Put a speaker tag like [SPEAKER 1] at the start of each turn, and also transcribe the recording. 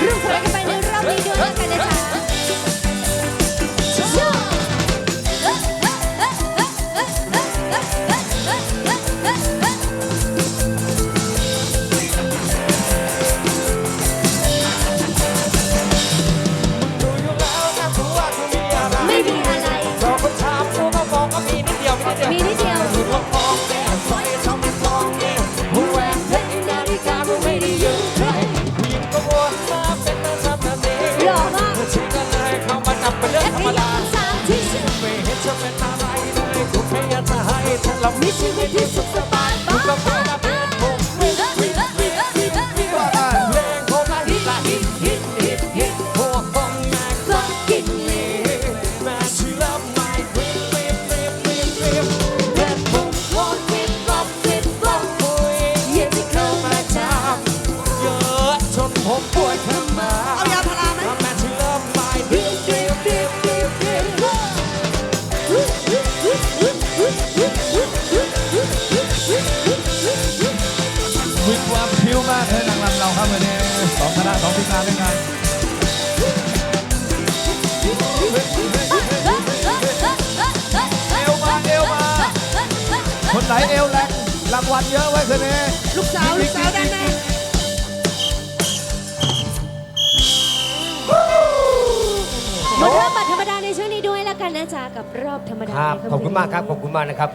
[SPEAKER 1] เรื่
[SPEAKER 2] องของเรากันไปใน
[SPEAKER 1] รอ
[SPEAKER 2] บนี้ด้วยกันนะจ๊ะ
[SPEAKER 3] love me, she will be ครับนสองคณะสองพิการด้วยกันเอวมาเอวมา คนไหนเอวแรงรางวัลเยอะไว้คืเน
[SPEAKER 4] ลูกสาวลูกสาวได้ไหน้า
[SPEAKER 1] ขอรอบบัตธรรมดาในช่วงนี้ด้วยแล้วกันนะจ๊ะกับรอบธรรมดา
[SPEAKER 5] ครับ ขอบคุณมากครับ ขอบคุณมากนะครับ